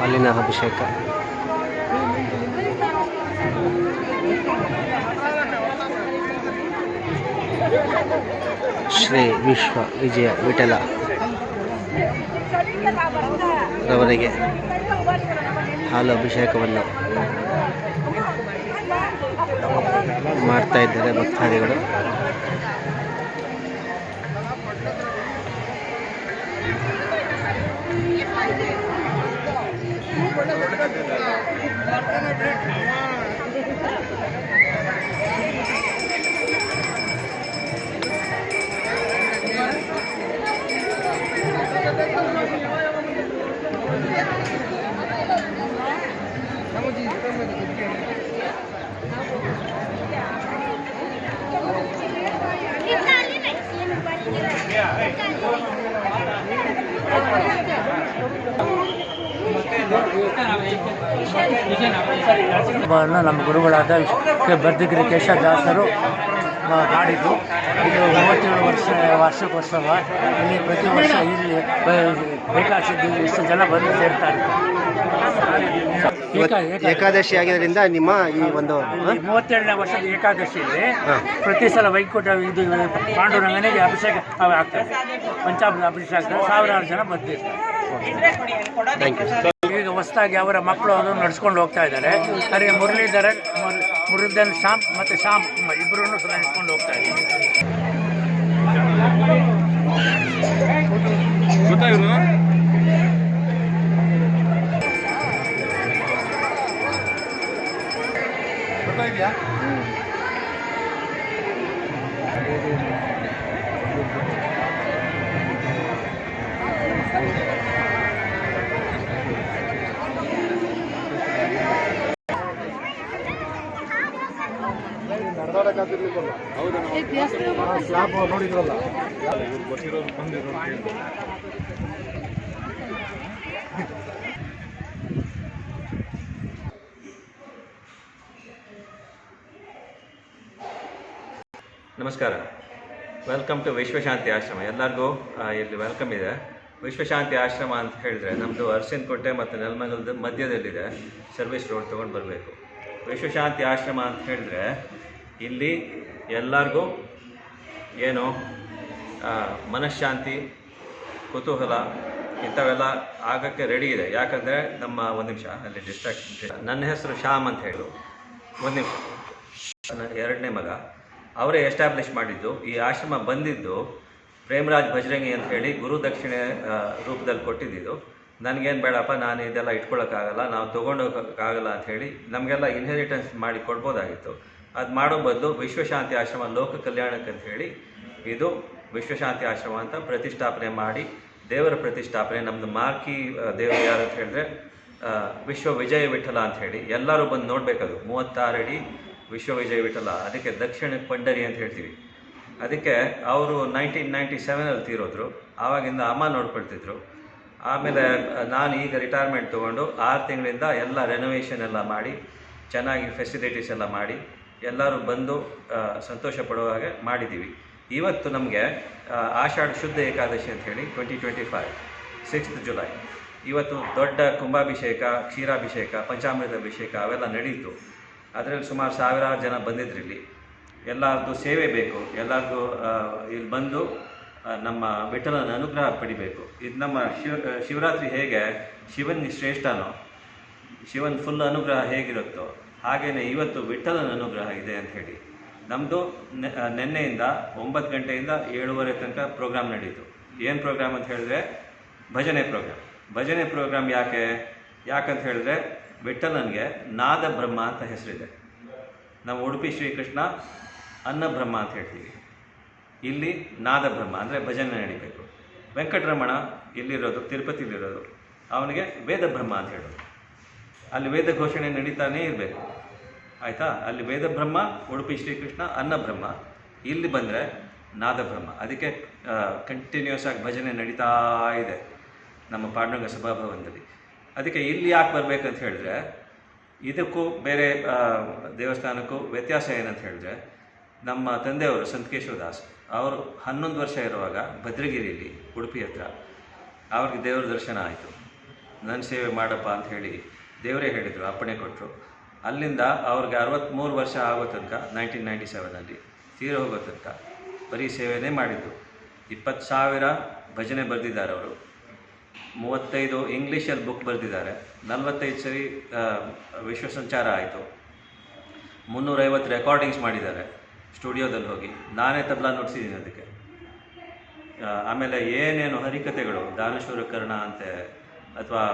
ಹಾಲಿನ ಅಭಿಷೇಕ. ಶ್ರೀ ವಿಶ್ವ ವಿಜಯ ವಿಠಲ ರವರಿಗೆ ಹಾಲು ಅಭಿಷೇಕವನ್ನು ಮಾಡ್ತಾ ಇದ್ದಾರೆ ಭಕ್ತಾದಿಗಳು. Thank you. ನಮ್ಮ ಗುರುಗಳಾದ ಬರ್ದಿಗಿರಿ ಕೇಶವದಾಸರು ಆ, ಮಾಡಿದ್ದು ಇದು ಮೂವತ್ತೇಳು ವರ್ಷ ವಾರ್ಷಿಕೋತ್ಸವ. ಇಲ್ಲಿ ಪ್ರತಿ ವರ್ಷ ಇಲ್ಲಿ ಬೇಕಾಗಿದ್ದು ಬೇಕಾಸಿದ್ದು ಇಷ್ಟು ಜನ ಬಂದು ಸೇರ್ತಾರೆ. ಏಕ- ಏಕ- ಏಕಾದಶಿ ಆಗಿರೋದ್ರಿಂದ ನಿಮ್ಮ ಈ ಒಂದು ಮೂವತ್ತೆರಡನೇ ವರ್ಷದ ಏಕಾದಶಿಯಲ್ಲಿ. ಪ್ರತಿ ಸಲ ವೈಕುಂಠ ಇದು ಪಾಂಡುರಂಗನಿಗೆ ಅಭಿಷೇಕ ಆಗ್ತದೆ. ಪಂಚಾಮೃತ ಅಭಿಷೇಕ ಸಾವಿರಾರು ಜನ ಬಂದಿರ್ತಾರೆ. ಥ್ಯಾಂಕ್ ಯು ಹೊಸದಾಗಿ ಅವರ ಮಕ್ಕಳು ಅದನ್ನು ನಡೆಸ್ಕೊಂಡು ಹೋಗ್ತಾ ಇದ್ದಾರೆ. ಹಾಗೆ ಮುರಳೀಧರ, ಮುರ್- ಮುರುದನ್ ಶ್ಯಾಮ್ ಮತ್ತು ಶ್ಯಾಮ್ ಇಬ್ಬರೂ ಸಹ ನಡ್ಸ್ಕೊಂಡು ಹೋಗ್ತಾ ಇದ್ದಾರೆ. ನಮಸ್ಕಾರ. ವೆಲ್ಕಮ್ ಟು ವಿಶ್ವಶಾಂತಿ ಆಶ್ರಮ ಎಲ್ಲರಿಗೂ ಇಲ್ಲಿ ವೆಲ್ಕಮ್ ಇದೆ. ವಿಶ್ವಶಾಂತಿ ಆಶ್ರಮ ಅಂತ ಹೇಳಿದ್ರೆ ನಮ್ಮದು ಅರಸಿನಕೋಟೆ ಮತ್ತು ನೆಲಮಂಗಲದ ಮಧ್ಯದಲ್ಲಿದೆ. ಸರ್ವಿಸ್ ರೋಡ್ ತೊಗೊಂಡು ಬರಬೇಕು. ವಿಶ್ವಶಾಂತಿ ಆಶ್ರಮ ಅಂತ ಹೇಳಿದ್ರೆ ಇಲ್ಲಿ ಎಲ್ಲರಿಗೂ ಏನು ಮನಃಶಾಂತಿ, ಕುತೂಹಲ, ಇಂಥವೆಲ್ಲ ಆಗಕ್ಕೆ ರೆಡಿ ಇದೆ. ಯಾಕಂದರೆ ನಮ್ಮ ಒಂದು ನಿಮಿಷ, ಅಲ್ಲಿ ಡಿಸ್ಟ್ರಾಕ್ಷನ್ ನನ್ನ ಹೆಸರು ಶ್ಯಾಮ್ ಅಂತ ಹೇಳು. ಒಂದು ನಿಮಿಷ. ನನ್ನ ಎರಡನೇ ಮಗ. ಅವರೇ ಎಸ್ಟಾಬ್ಲಿಷ್ ಮಾಡಿದ್ದು, ಈ ಆಶ್ರಮ ಬಂದಿದ್ದು ಪ್ರೇಮರಾಜ್ ಭಜರಂಗಿ ಅಂತ ಹೇಳಿ ಗುರು ದಕ್ಷಿಣೆ ರೂಪದಲ್ಲಿ ಕೊಟ್ಟಿದ್ದು ನನಗೇನು ಬೇಡಪ್ಪ, ನಾನು ಇದೆಲ್ಲ ಇಟ್ಕೊಳ್ಳೋಕ್ಕಾಗಲ್ಲ ನಾವು ತೊಗೊಂಡೋಗೋಕ್ಕಾಗಲ್ಲ ಅಂತ ಹೇಳಿ ನಮಗೆಲ್ಲ ಇನ್ಹೆರಿಟೆನ್ಸ್ ಮಾಡಿ ಕೊಡ್ಬೋದಾಗಿತ್ತು. ಅದು ಮಾಡೋ ಬದಲು ವಿಶ್ವಶಾಂತಿ ಆಶ್ರಮ ಲೋಕ ಕಲ್ಯಾಣಕ್ಕೆ ಅಂತ ಹೇಳಿ ಇದು ವಿಶ್ವಶಾಂತಿ ಆಶ್ರಮ ಅಂತ ಪ್ರತಿಷ್ಠಾಪನೆ ಮಾಡಿ, ದೇವರ ಪ್ರತಿಷ್ಠಾಪನೆ ನಮ್ಮದು ಮಾರ್ಕಿ ದೇವರು ಯಾರು ಅಂತ ಹೇಳಿದ್ರೆ ವಿಶ್ವ ವಿಜಯ ವಿಠಲ ಅಂತ ಹೇಳಿ, ಎಲ್ಲರೂ ಬಂದು ನೋಡಬೇಕದು. ಮೂವತ್ತಾರು ಅಡಿ ವಿಶ್ವ ವಿಜಯ ವಿಠಲ, ಅದಕ್ಕೆ ದಕ್ಷಿಣ ಪಂಡರಿ ಅಂತ ಹೇಳ್ತೀವಿ. ಅದಕ್ಕೆ ಅವರು ನೈನ್ಟೀನ್ ನೈಂಟಿ ಸೆವೆನಲ್ಲಿ ತೀರೋದ್ರು, ಆವಾಗಿಂದ ಅಮ್ಮ ನೋಡ್ಕೊಳ್ತಿದ್ರು. ಆಮೇಲೆ ನಾನು ಈಗ ರಿಟೈರ್ಮೆಂಟ್ ತೊಗೊಂಡು ಆರು ತಿಂಗಳಿಂದ ಎಲ್ಲ ರೆನೋವೇಷನ್ ಎಲ್ಲ ಮಾಡಿ, ಚೆನ್ನಾಗಿ ಫೆಸಿಲಿಟೀಸ್ ಎಲ್ಲ ಮಾಡಿ ಎಲ್ಲರೂ ಬಂದು ಸಂತೋಷ ಪಡುವ ಹಾಗೆ ಮಾಡಿದ್ದೀವಿ. ಇವತ್ತು ನಮಗೆ ಆಷಾಢ ಶುದ್ಧ ಏಕಾದಶಿ ಅಂತ ಹೇಳಿ twenty twenty five sixth July ಇವತ್ತು ದೊಡ್ಡ ಕುಂಭಾಭಿಷೇಕ, ಕ್ಷೀರಾಭಿಷೇಕ, ಪಂಚಾಮೃತ ಅಭಿಷೇಕ ಅವೆಲ್ಲ ನಡೀತು. ಅದರಲ್ಲಿ ಸುಮಾರು ಸಾವಿರಾರು ಜನ ಬಂದಿದ್ರು ಇಲ್ಲಿ. ಎಲ್ಲರದ್ದು ಸೇವೆ ಬೇಕು. ಎಲ್ಲರದ್ದು ಇಲ್ಲಿ ಬಂದು ನಮ್ಮ ವಿಠಲನ ಅನುಗ್ರಹ ಪಡಿಬೇಕು. ಇದು ನಮ್ಮ ಶಿವ ಶಿವರಾತ್ರಿ ಹೇಗೆ? ಶಿವನ್ ಶ್ರೇಷ್ಠನೋ? ಶಿವನ್ ಫುಲ್ ಅನುಗ್ರಹ ಹೇಗಿರುತ್ತೋ? ಹಾಗೆಯೇ ಇವತ್ತು ವಿಠಲನ ಅನುಗ್ರಹ ಇದೆ ಅಂತ ಹೇಳಿ. ನಮ್ಮದು ನಿನ್ನೆಯಿಂದ ಒಂಬತ್ತು ಗಂಟೆಯಿಂದ ಏಳುವರೆ ತನಕ ಪ್ರೋಗ್ರಾಮ್ ನಡೀತು. ಏನು ಪ್ರೋಗ್ರಾಮ್ ಅಂತ ಹೇಳಿದ್ರೆ ಭಜನೆ ಪ್ರೋಗ್ರಾಮ್. ಭಜನೆ ಪ್ರೋಗ್ರಾಮ್ ಯಾಕೆ? ಯಾಕಂತ ಹೇಳಿದ್ರೆ ವಿಠಲನಿಗೆ ನಾದ ಬ್ರಹ್ಮ ಅಂತ ಹೆಸರಿದೆ. ನಾವು ಉಡುಪಿ ಶ್ರೀಕೃಷ್ಣ ಅನ್ನಬ್ರಹ್ಮ ಅಂತ ಹೇಳ್ತೀವಿ. ಇಲ್ಲಿ ನಾದ ಬ್ರಹ್ಮ ಅಂದರೆ ಭಜನೆ ನಡಿಬೇಕು. ವೆಂಕಟರಮಣ ಇಲ್ಲಿರೋದು, ತಿರುಪತಿಲಿರೋದು. ಅವನಿಗೆ ವೇದ ಬ್ರಹ್ಮ ಅಂತ ಹೇಳೋದು. ಅಲ್ಲಿ ವೇದ ಘೋಷಣೆ ನಡೀತಾನೇ ಇರಬೇಕು. ಆಯಿತಾ? ಅಲ್ಲಿ ವೇದ ಬ್ರಹ್ಮ, ಉಡುಪಿ ಶ್ರೀಕೃಷ್ಣ ಅನ್ನಬ್ರಹ್ಮ ಇಲ್ಲಿ ಬಂದರೆ ನಾದಬ್ರಹ್ಮ ಅದಕ್ಕೆ ಕಂಟಿನ್ಯೂಸ್ ಆಗಿ ಭಜನೆ ನಡೀತಾ ಇದೆ ನಮ್ಮ ಪಾಂಡುರಂಗ ಸಭಾಭವನದಲ್ಲಿ. ಅದಕ್ಕೆ ಇಲ್ಲಿ ಯಾಕೆ ಬರಬೇಕಂತ ಹೇಳಿದ್ರೆ, ಇದಕ್ಕೂ ಬೇರೆ ದೇವಸ್ಥಾನಕ್ಕೂ ವ್ಯತ್ಯಾಸ ಏನಂತ ಹೇಳಿದ್ರೆ, ನಮ್ಮ ತಂದೆಯವರು ಸಂತಕೇಶ್ವರ ದಾಸ್ ಅವರು ಹನ್ನೊಂದು ವರ್ಷ ಇರುವಾಗ ಭದ್ರಗಿರಿಯಲ್ಲಿ ಉಡುಪಿ ಹತ್ರ, ಅವ್ರಿಗೆ ದೇವರ ದರ್ಶನ ಆಯಿತು. ನನ್ನ ಸೇವೆ ಮಾಡಪ್ಪ ಅಂತ ಹೇಳಿ ದೇವರೇ ಹೇಳಿದರು, ಅಪ್ಪಣೆ ಕೊಟ್ಟರು ಅಲ್ಲಿಂದ ಅವ್ರಿಗೆ ಅರವತ್ತ್ಮೂರು ವರ್ಷ ಆಗೋ ತನಕ ನೈನ್ಟೀನ್ ನೈಂಟಿ ಸೆವೆನಲ್ಲಿ ತೀರ ಹೋಗೋ ತನಕ ಬರೀ ಸೇವೆನೇ ಮಾಡಿದ್ದು. ಇಪ್ಪತ್ತು ಸಾವಿರ ಭಜನೆ ಬರೆದಿದ್ದಾರೆ ಅವರು. ಮೂವತ್ತೈದು ಇಂಗ್ಲೀಷಲ್ಲಿ ಬುಕ್ ಬರೆದಿದ್ದಾರೆ. ನಲವತ್ತೈದು ಸರಿ ವಿಶ್ವ ಸಂಚಾರ ಆಯಿತು. ಮುನ್ನೂರೈವತ್ತು ರೆಕಾರ್ಡಿಂಗ್ಸ್ ಮಾಡಿದ್ದಾರೆ ಸ್ಟುಡಿಯೋದಲ್ಲಿ ಹೋಗಿ. ನಾನೇ ತಬಲಾ ನುಡಿಸಿದ್ದೀನಿ ಅದಕ್ಕೆ. ಆಮೇಲೆ ಏನೇನು ಹರಿಕತೆಗಳು ದಾನಶೂರ ಕರ್ಣ ಅಂತೆ, ಅಥವಾ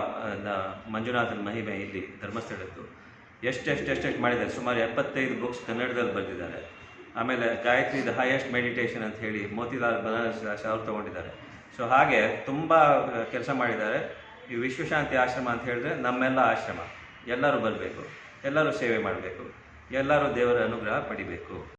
ಮಂಜುನಾಥನ ಮಹಿಮೆ ಇಲ್ಲಿ ಧರ್ಮಸ್ಥಳದ್ದು ಎಷ್ಟೆಷ್ಟು ಎಷ್ಟೆಷ್ಟು ಮಾಡಿದ್ದಾರೆ? ಸುಮಾರು ಎಪ್ಪತ್ತೈದು ಬುಕ್ಸ್ ಕನ್ನಡದಲ್ಲಿ ಬರೆದಿದ್ದಾರೆ. ಆಮೇಲೆ ಗಾಯತ್ರಿ ದ ಹೈಯೆಸ್ಟ್ ಮೆಡಿಟೇಷನ್ ಅಂತ ಹೇಳಿ ಮೋತಿಲಾಲ್ ಬನಾರಸ್ ಅವ್ರು ತೊಗೊಂಡಿದ್ದಾರೆ. ಸೊ ಹಾಗೆ ತುಂಬ ಕೆಲಸ ಮಾಡಿದ್ದಾರೆ. ಈ ವಿಶ್ವಶಾಂತಿ ಆಶ್ರಮ ಅಂತ ಹೇಳಿದ್ರೆ ನಮ್ಮೆಲ್ಲ ಆಶ್ರಮ. ಎಲ್ಲರೂ ಬರಬೇಕು. ಎಲ್ಲರೂ ಸೇವೆ ಮಾಡಬೇಕು. ಎಲ್ಲರೂ ದೇವರ ಅನುಗ್ರಹ ಪಡಿಬೇಕು.